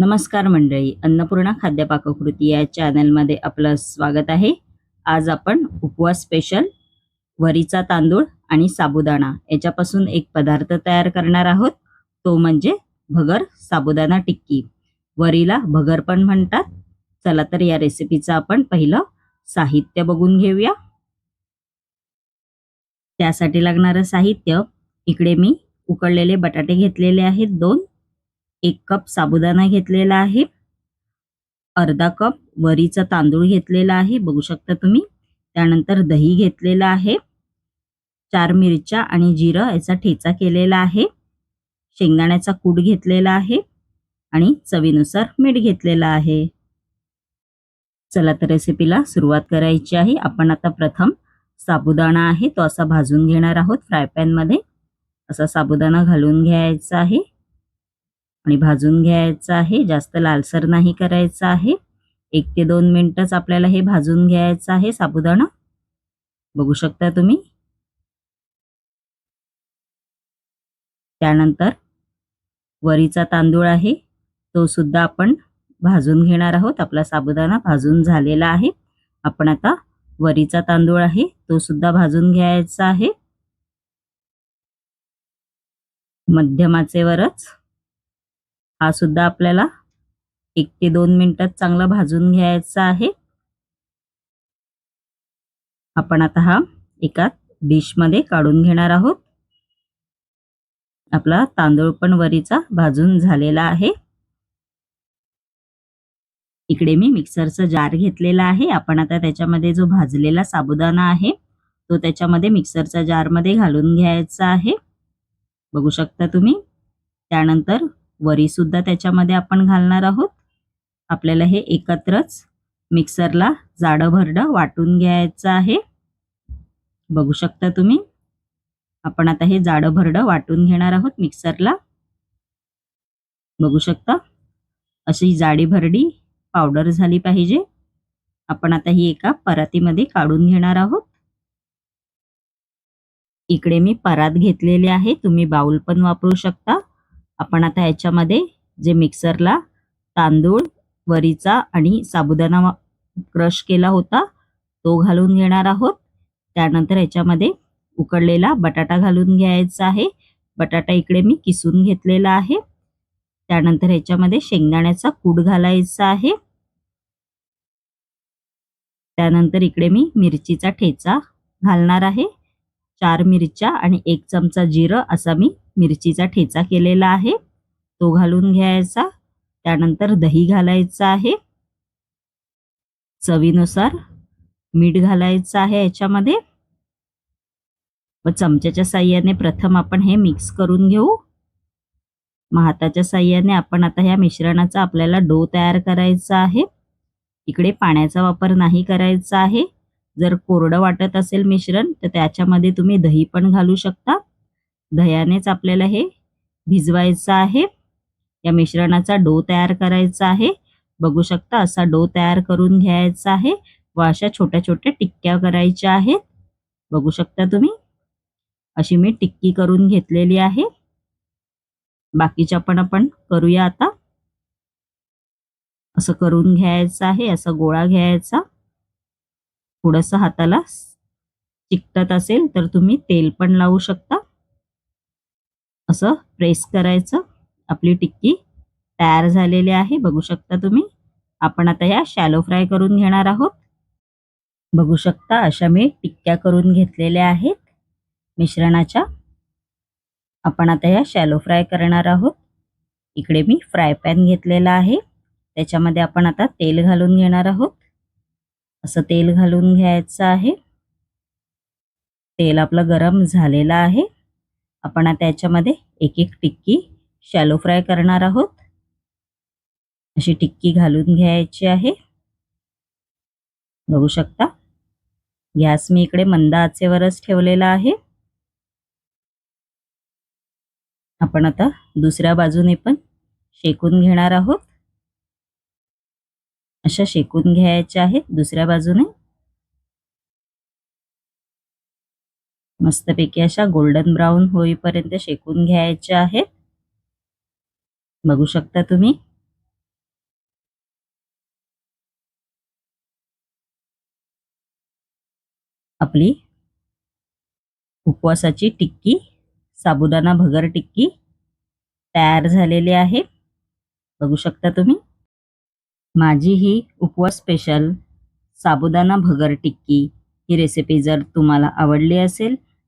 नमस्कार मंडळी अन्नपूर्णा खाद्य पाककृती या चॅनलमध्ये आपलं स्वागत आहे. आज आपण उपवास स्पेशल वरीचा तांदूळ आणि साबुदाणा याच्यापासून एक पदार्थ तयार करणार आहोत. तो म्हणजे भगर साबुदाणा टिक्की. वरीला भगर पण म्हणतात. चला तर या रेसिपीचं आपण पहिलं साहित्य बघून घेऊया. त्यासाठी लागणारं साहित्य इकडे मी उकळलेले बटाटे घेतलेले आहेत दोन. एक कप साबुदाणा घेतलेला आहे. अर्धा कप वरीचा तांदूळ घेतलेला आहे बघू शकता तुम्ही. त्यानंतर दही घेतलेला आहे. चार मिरच्या आणि जिरं याचा ठेचा केलेला आहे. शेंगदाण्याचा कूट घेतलेला आहे आणि चवीनुसार मीठ घेतलेला आहे. चला तर रेसिपीला सुरुवात करायची आहे. आपण आता प्रथम साबुदाणा आहे तो असा भाजून घेणार आहोत फ्राय पॅनमध्ये. असा साबुदाणा घालून घ्यायचा आहे. आणि भाजून घ्यायचं आहे. जास्त लालसर नाही करायचं आहे. एक ते दोन मिनिटच आपल्याला हे भाजून घ्यायचं आहे. साबुदाणा. बघू शकता तुम्ही. त्यानंतर वरीचा तांदूळ आहे. तो सुद्धा आपण भाजून घेणार आहोत. आपला साबुदाणा भाजून झालेला आहे. आपण आता वरीचा तांदूळ आहे. तो सुद्धा भाजून घ्यायचा आहे. मध्यमाचेवरच हा सुद्धा आपल्याला एक ते दोन मिनिटात चांगला भाजून घ्यायचा आहे. आपण आता हा एका डिशमध्ये काढून घेणार आहोत. आपला तांदूळ पण वरीचा भाजून झालेला आहे. इकडे मी मिक्सरचा जार घेतलेला आहे. आपण आता त्याच्यामध्ये जो भाजलेला साबुदाणा आहे तो त्याच्यामध्ये मिक्सरच्या जारमध्ये घालून घ्यायचा आहे. बघू शकता तुम्ही. त्यानंतर वरी सुद्धा त्याच्यामध्ये आपण घालणार आहोत. आपल्याला हे एकत्रच मिक्सरला जाडं भरडं वाटून घ्यायचं आहे. बघू शकता तुम्ही. आपण आता हे जाडं भरडं वाटून घेणार आहोत मिक्सरला. बघू शकता. अशी जाडी भरडी पावडर झाली पाहिजे. आपण आता ही एका परातीमध्ये काढून घेणार आहोत. इकडे मी परात घेतलेले आहे. तुम्ही बाउल पण वापरू शकता. आपण आता ह्याच्यामध्ये जे मिक्सरला तांदूळ वरीचा आणि साबुदाणा क्रश केला होता तो घालून घेणार आहोत. त्यानंतर ह्याच्यामध्ये उकडलेला बटाटा घालून घ्यायचा आहे. बटाटा इकडे मी किसून घेतलेला आहे. त्यानंतर ह्याच्यामध्ये शेंगदाण्याचा कूड घालायचा आहे. त्यानंतर इकडे मी मिरचीचा ठेचा घालणार आहे. चार मिरच्या आणि एक चमचा जिरं असा मी मिरचीचा ठेचा केलेला आहे. तो घालून घ्यायचा. त्यानंतर दही घालायचं आहे. चवीनुसार मीठ घालायचं आहे याच्यामध्ये. व चमच्याच्या साह्याने प्रथम आपण हे मिक्स करून घेऊ. मग हाताच्या साह्याने आपण आता ह्या मिश्रणाचा आपल्याला डो तयार करायचा आहे. इकडे पाण्याचा वापर नाही करायचा आहे. जर कोरडं वाटत असेल मिश्रण तर त्याच्यामध्ये तुम्ही दही पण घालू शकता. दह्यानेच आपल्याला हे भिजवायचं आहे. या मिश्रणाचा डो तयार करायचा आहे. बघू शकता असा डो तयार करून घ्यायचा आहे. व अशा छोट्या छोट्या टिक्क्या करायच्या आहेत. बघू शकता तुम्ही. अशी मी टिक्की करून घेतलेली आहे. बाकीच्या पण आपण करूया आता. असं करून घ्यायचं आहे. असा गोळा घ्यायचा. थोडस हाताला चिकटत असेल तर तुम्ही तेल पण लावू शकता. असं प्रेस करायचं. आपली टिक्की तयार झालेली आहे. बघू शकता तुम्ही. आपण आता या शॅलो फ्राय करून घेणार आहोत. बघू शकता अशा मी टिक्क्या करून घेतलेल्या आहेत. मिश्रणाच्या. आपण आता या शॅलो फ्राय करणार आहोत. इकडे मी फ्राय पॅन घेतलेला आहे. त्याच्यामध्ये आपण आता तेल घालून घेणार आहोत. असं तेल घालून घ्यायचं आहे. तेल आपलं गरम झालेलं आहे. आपण आता याच्यामध्ये एक एक टिक्की शॅलो फ्राय करणार आहोत. अशी टिक्की घालून घ्यायची आहे. बघू शकता. गॅस मी इकडे मंद आचेवरच ठेवलेला आहे. आपण आता दुसऱ्या बाजूने पण शेकून घेणार आहोत. अशा शेकून घ्यायच्या आहेत दुसऱ्या बाजूने. मस्तपैकी अशा गोल्डन ब्राऊन होईपर्यंत शेकून घ्यायच्या आहेत. बघू शकता तुम्ही. आपली उपवासाची टिक्की साबुदाणा भगर टिक्की तयार झालेली आहे. बघू शकता तुम्ही. माझी ही उपवास स्पेशल साबुदाणा भगर टिक्की ही रेसिपी जर तुम्हाला आवडली असेल